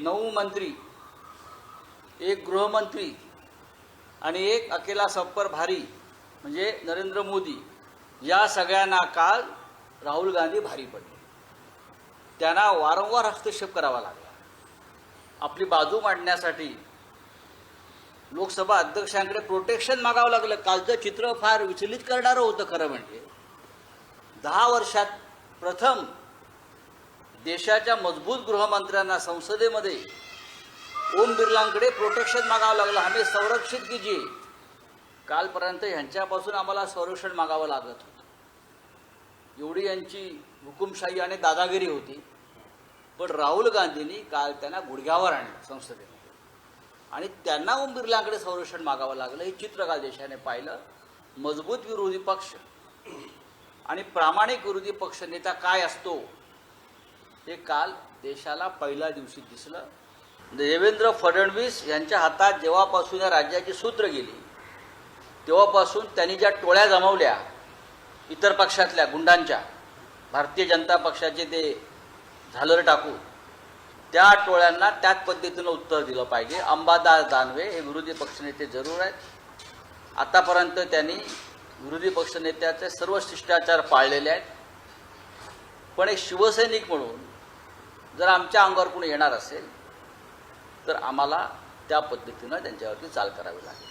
नऊ मंत्री एक गृहमंत्री आणि एक अकेला संपर भारी म्हणजे नरेंद्र मोदी या सगळ्यांना काल राहुल गांधी भारी पडले. त्यांना वारंवार हस्तक्षेप करावा लागला. आपली बाजू मांडण्यासाठी लोकसभा अध्यक्षांकडे प्रोटेक्शन मागावं लागलं. कालचं चित्र फार विचलित करणारं होतं खरं म्हणजे. दहा वर्षात प्रथम देशाच्या मजबूत गृहमंत्र्यांना संसदेमध्ये ओम बिर्लांकडे प्रोटेक्शन मागावं लागलं. आम्ही संरक्षित कीजिए कालपर्यंत ह्यांच्यापासून आम्हाला संरक्षण मागावं लागत होतं. एवढी यांची हुकुमशाही आणि दादागिरी होती. पण राहुल गांधींनी काल त्यांना गुडघ्यावर आणलं संसदेमध्ये. आणि त्यांना ओम बिर्लांकडे संरक्षण मागावं लागलं. हे चित्र काल देशाने पाहिलं. मजबूत विरोधी पक्ष आणि प्रामाणिक विरोधी पक्ष नेता काय असतो? हे काल देशाला पहिल्या दिवशी दिसलं. देवेंद्र फडणवीस यांच्या हातात जेव्हापासून या राज्याची सूत्र गेली तेव्हापासून त्यांनी ज्या टोळ्या जमवल्या इतर पक्षातल्या गुंडांच्या भारतीय जनता पक्षाचे ते झालर टाकू त्या टोळ्यांना त्याच पद्धतीनं उत्तर दिलं पाहिजे. अंबादास दानवे हे विरोधी पक्षनेते जरूर आहेत. आतापर्यंत त्यांनी विरोधी पक्षनेत्याचे सर्व शिष्टाचार पाळलेले आहेत. पण एक शिवसैनिक म्हणून जर आमच्या अंगावर कोणी येणार असेल तर आम्हाला त्या पद्धतीनं त्यांच्यावरती चाल करावी लागेल.